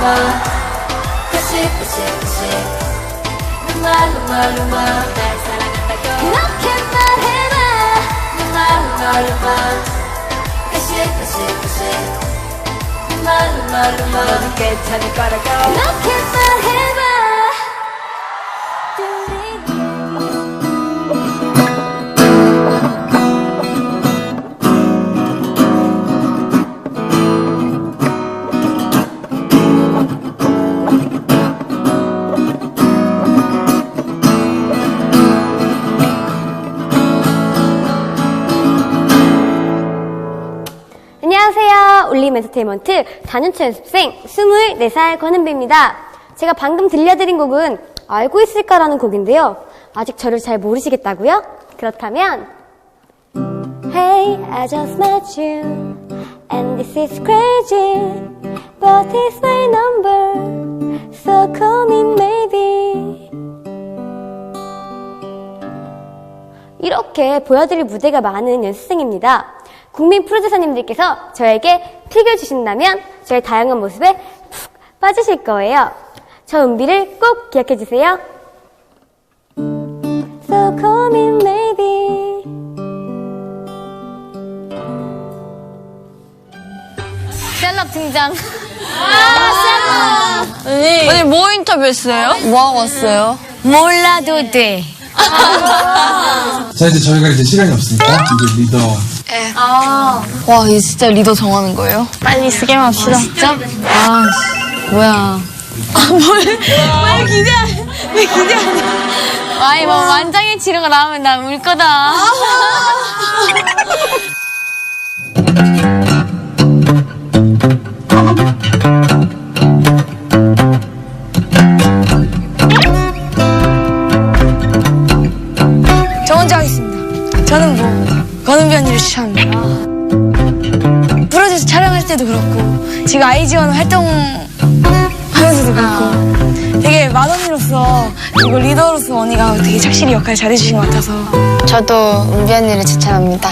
루마. 그시 그시 그시 루마 루마 루마 날 사랑한다고. 이렇게 말해봐 루마 루마 루마 그시 그시 그시 루마 루마 루마 넌 괜찮을 거라고. 이렇게 말해봐 올림 엔터테인먼트 4년차 연습생 24살 권은비입니다. 제가 방금 들려드린 곡은 알고 있을까라는 곡인데요. 아직 저를 잘 모르시겠다고요? 그렇다면 Hey, I just met you and this is crazy but it's my number so call me maybe 이렇게 보여드릴 무대가 많은 연습생입니다. 국민 프로듀서님들께서 저에게 픽을 주신다면 저의 다양한 모습에 푹 빠지실 거예요. 저 은비를 꼭 기억해 주세요. So call me maybe. 셀럽 등장. 아니 뭐 인터뷰했어요? 뭐 하고 왔어요? 몰라도 돼. 자 이제 저희가 이제 시간이 없으니까 이제 리더 와 이제 진짜 리더 정하는 거예요? 빨리 쓰게 합시다. 진짜? 아 씨, 뭐야. 아뭘왜 기대 왜 기대 아니 뭐 완장일 치료가 나오면 나 울 거다. 저 먼저 하겠습니다. 저는 뭐 건은비 언니를 추천합니다 프로듀스 촬영할 때도 그렇고 지금 아이즈원 활동하면서도 그렇고. 되게 맏언니로서 그리고 리더로서 언니가 되게 착실히 역할 잘해주신 것 같아서. 저도 은비 언니를 추천합니다.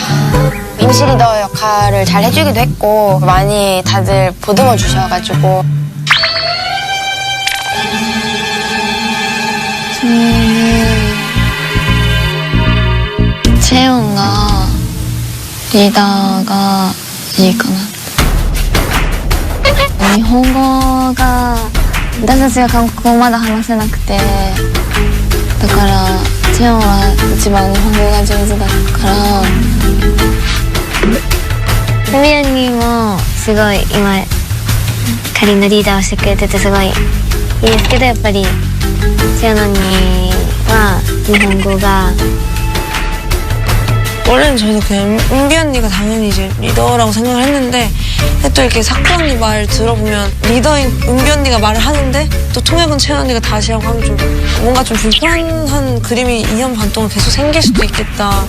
임시 리더 역할을 잘 해주기도 했고 많이 다들 보듬어 주셔가지고. 채영가 ちだがいいかな。日本語が私たちが韓国語まだ話せなくてだからチェンは一番日本語が上手だからミヤにもすごい今仮のリーダーをしてくれててすごいいいですけどやっぱりチェンには日本語が 원래는 저도 그냥 은비 언니가 당연히 이제 리더라고 생각을 했는데 또 이렇게 사쿠 언니 말 들어보면 리더인 은비 언니가 말을 하는데 또 통역은 채연 언니가 다시 하고 하면 좀 뭔가 좀 불편한 그림이 2년 반 동안 계속 생길 수도 있겠다.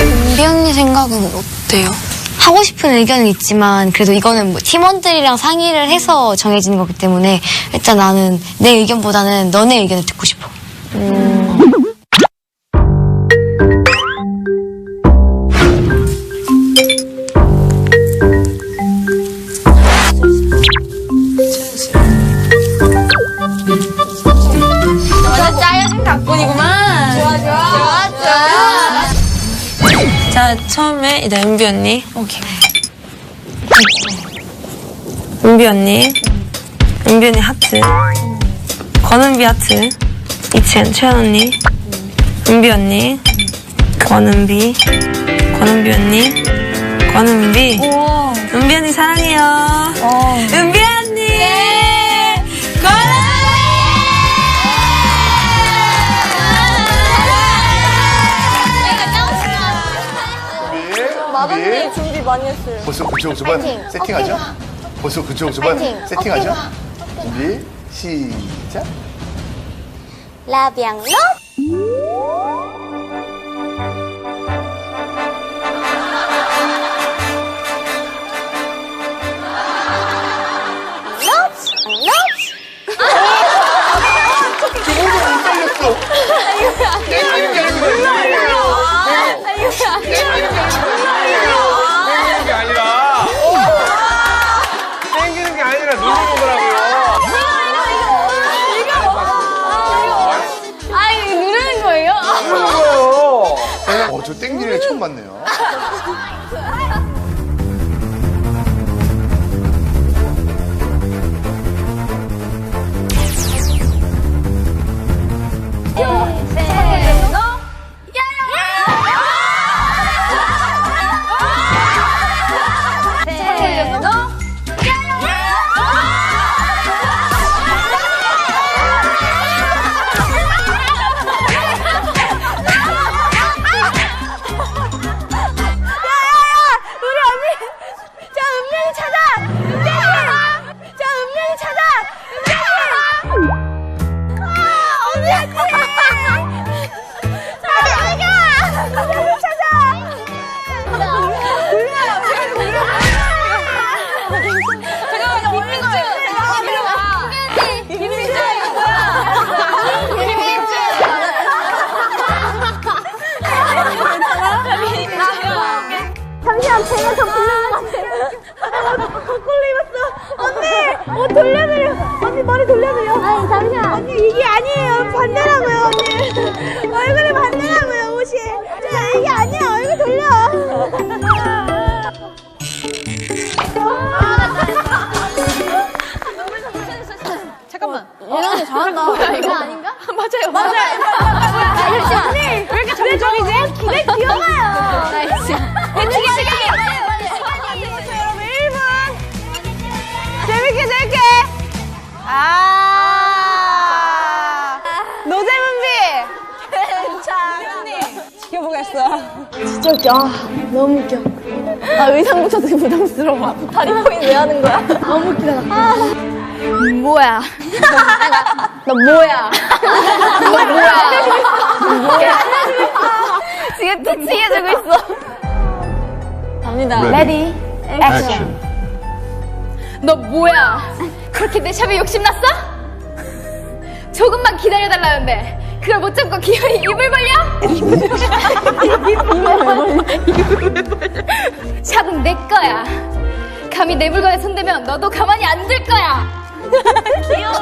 은비 언니 생각은 어때요? 하고 싶은 의견은 있지만 그래도 이거는 뭐 팀원들이랑 상의를 해서 정해지는 거기 때문에 일단 나는 내 의견보다는 너네 의견을 듣고 싶어. 자 처음에 이제 은비 언니. 오케이. 은비 언니. 은비 언니 하트. 권은비 하트. 이치엔 채연 언니. 은비 언니. 권은비. 권은비 언니. 권은비. 은비 언니 사랑해요. 은 준비 많이 했어요. 벌써 그쪽 저반 세팅하죠? 벌써 그쪽 저반 세팅하죠? 준비 시작. 라비앙로 저 땡기는 애 처음 봤네요. 돌려드려. 언니 머리 돌려드려. 아니 잠시만. 언니 이게 아니에요. 반대라고요, 언니. 얼굴이 반대라고요, 옷이. 자, 이게 아니야. 얼굴 돌려. 잠깐만. 얘는 잘한다. 이거 아닌가? 맞아요. 맞아요. 진짜 웃겨. 아, 너무 웃겨. 아, 의상부터 되게 부담스러워. 다리 포인 왜 하는 거야? 너무 웃기다. 아, 뭐야. 너 뭐야. 너 뭐야. 뭐야. 지금 대칭해주고 있어. 갑니다. 레디, 액션. 너 뭐야. 그렇게 내 샵에 욕심났어? 조금만 기다려달라는데 그걸 못 참고 기어이 입을 벌려? 샵은 내 거야. 감히 내 물건에 손대면 너도 가만히 안 둘 거야. 귀여워.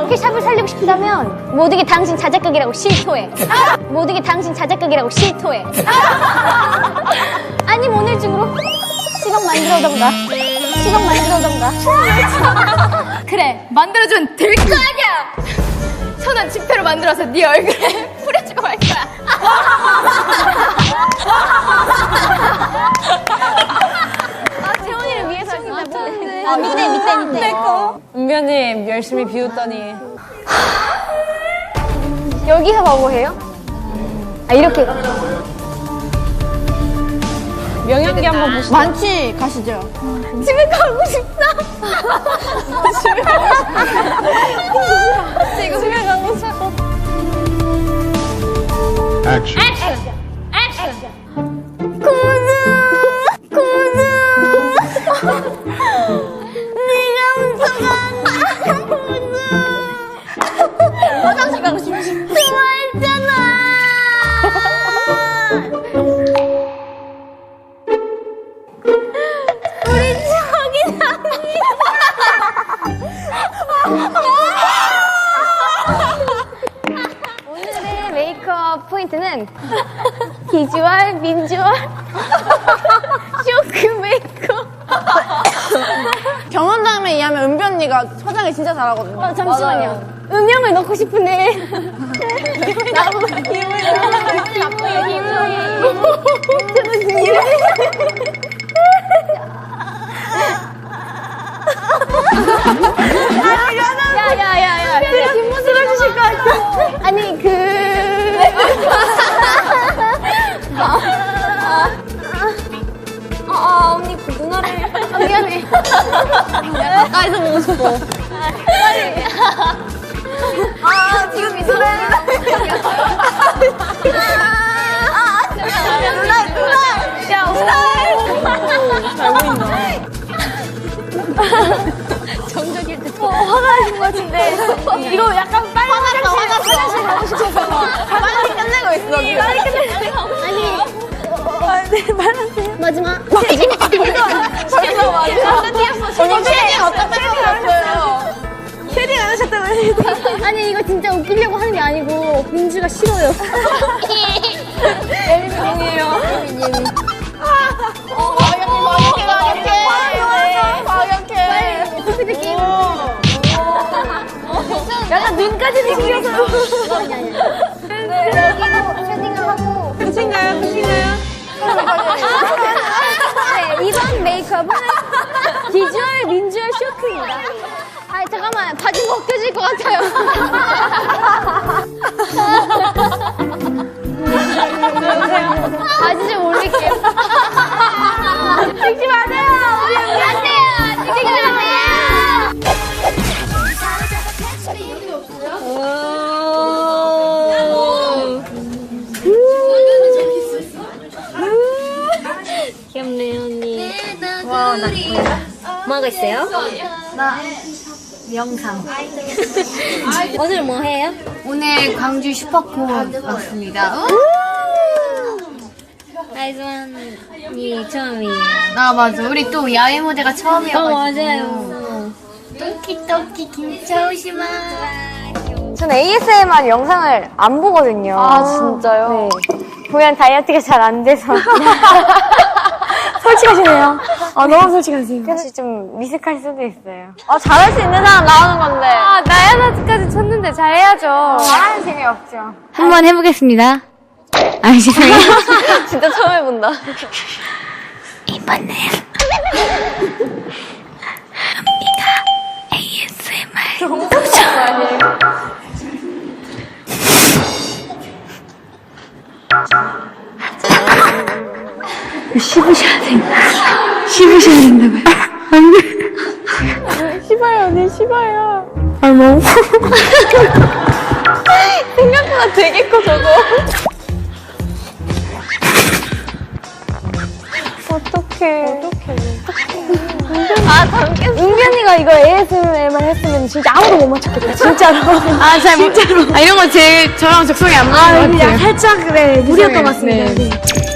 이렇게 샵을 살리고 싶다면 모두게 당신 자작극이라고 실토해. 모두게 당신 자작극이라고 실토해. 아니면 오늘 중으로 시간 만들어던가. 시간 만들어던가. 그래, 만들어주면 될 거 아니야! 천 원 지폐로 만들어서 네 얼굴에 뿌려주고 말 거야. 아, 채원이를 위해서 했습니다. 아, 밑에, 밑에, 밑에. 은변님 열심히 비웃더니 여기서 보고 해요? 아, 이렇게. 명연기 한번 보시죠. 많지 가시죠. 집에 가고 싶다. 집에 가고 싶다. 집에 가고 싶다. 액션! 액션! 진짜 잘하거든요. 어, 잠시만요. 음영을 넣고 싶으네. 나무 기분이 나쁘요 기분이. 저는 기분이. 야야야야. 그래 뒷모습 해주실 것 같아. 아니 그. 아, 아, 언니 그 누나를. 아, 미안해. 가까이서 보고 싶어. 아, 지금. 아, 진짜. 누나, 누나. 야, 누나. 잘 보인다. 정적일 때. 어, 화가 나신 것 같은데. 이거 약간 빨리 화장실, 화장실 가고 싶어서. 빨리 끝내고 있어. 빨리 끝내고 아니. 네, 말하세요. 마지막. 마지막. 언니 쉐딩 어떻게 하셨어요? 쉐딩 안 하셨다면서요? 민주가 싫어요. 약간 눈까지 생겨서. 끝인가요? 끝인가요? 네, 이번 메이크업은 비주얼 민주얼 쇼크입니다. 아 잠깐만 바지 벗겨질 것 같아요. 바지 좀 올릴게요. 찍지 마세요. 안 돼요. 찍지 마세요. 귀엽네요 언니. 와, 나 뭐하고 있어요? 나 영상. 오늘 뭐 해요? 오늘 광주 슈퍼콘 왔습니다. 아이즈원이 처음이에요. 아 맞아. 우리 또 야외 무대가 처음이어가지고. 어 맞아요. 토끼토끼 김차오시마. 전 ASMR 영상을 안 보거든요. 아, 진짜요? 네. 보면 다이어트가 잘 안 돼서. 솔직하시네요. 아, 너무 솔직하세요. 그래서 좀 미숙할 수도 있어요. 아, 잘할 수 있는 사람 나오는 건데. 아, 나야나트까지 쳤는데 잘해야죠. 잘하는 재미없죠. 한번 해보겠습니다. 아, 죄송해요. 진짜 처음 해본다. 씹어요, 언니, 씹어요. 아, 너무. 생각보다 되게 커, 저거. 어떡해. 어떡해. 아, 담겠어. 언니가 이거 ASMR 했으면 진짜 아무도 못 맞췄겠다, 진짜로. 아, 잘 못. 진짜로. 아, 이런 거 제일 저랑 적성이 안 맞는 것 같아요. 살짝, 네, 무리였던 것 같습니다. 네.